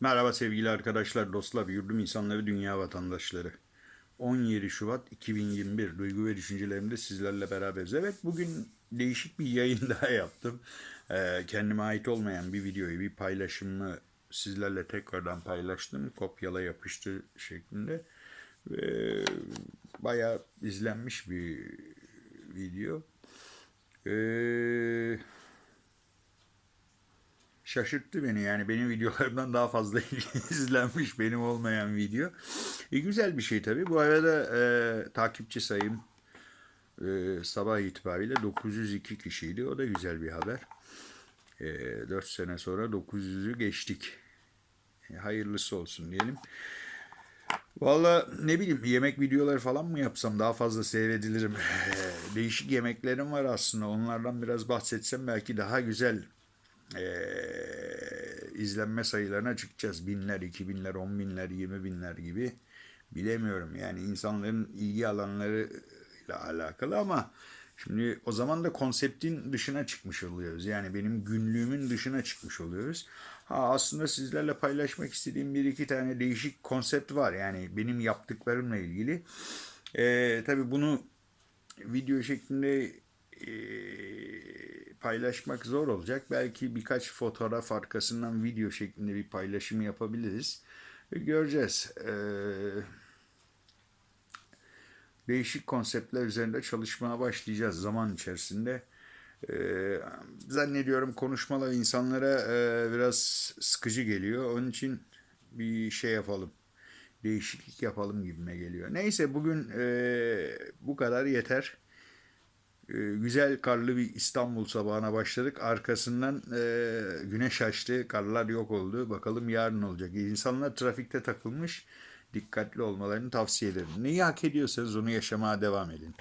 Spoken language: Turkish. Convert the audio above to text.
Merhaba sevgili arkadaşlar, dostlar, yurdum insanları, dünya vatandaşları. 17 Şubat 2021 duygu ve düşüncelerimde sizlerle beraberiz. Evet bugün değişik bir yayın daha yaptım. Ee, kendime ait olmayan bir videoyu, bir paylaşımı sizlerle tekrardan paylaştım. Kopyala yapıştır şeklinde. Ve bayağı izlenmiş bir video. Ee, şaşırttı beni yani benim videolarımdan daha fazla izlenmiş benim olmayan video. E, güzel bir şey tabii. Bu arada e, takipçi sayım e, sabah itibariyle 902 kişiydi. O da güzel bir haber. E, 4 sene sonra 900'ü geçtik. E, hayırlısı olsun diyelim. Valla ne bileyim yemek videoları falan mı yapsam daha fazla seyredilirim. E, değişik yemeklerim var aslında. Onlardan biraz bahsetsem belki daha güzel e, izlenme sayılarına çıkacağız. Binler, iki binler, on binler, yirmi binler gibi. Bilemiyorum yani insanların ilgi alanlarıyla alakalı ama şimdi o zaman da konseptin dışına çıkmış oluyoruz. Yani benim günlüğümün dışına çıkmış oluyoruz. Ha aslında sizlerle paylaşmak istediğim bir iki tane değişik konsept var. Yani benim yaptıklarımla ilgili. Ee, tabii bunu video şeklinde e, paylaşmak zor olacak. Belki birkaç fotoğraf arkasından video şeklinde bir paylaşım yapabiliriz. E, Göreceğiz. Ee, değişik konseptler üzerinde çalışmaya başlayacağız zaman içerisinde. Ee, zannediyorum konuşmalar insanlara e, biraz sıkıcı geliyor. Onun için bir şey yapalım. Değişiklik yapalım gibime geliyor. Neyse bugün e, bu kadar yeter. E, güzel karlı bir İstanbul sabahına başladık. Arkasından e, güneş açtı, karlar yok oldu. Bakalım yarın olacak. İnsanlar trafikte takılmış. Dikkatli olmalarını tavsiye ederim. Neyi hak ediyorsanız onu yaşamaya devam edin.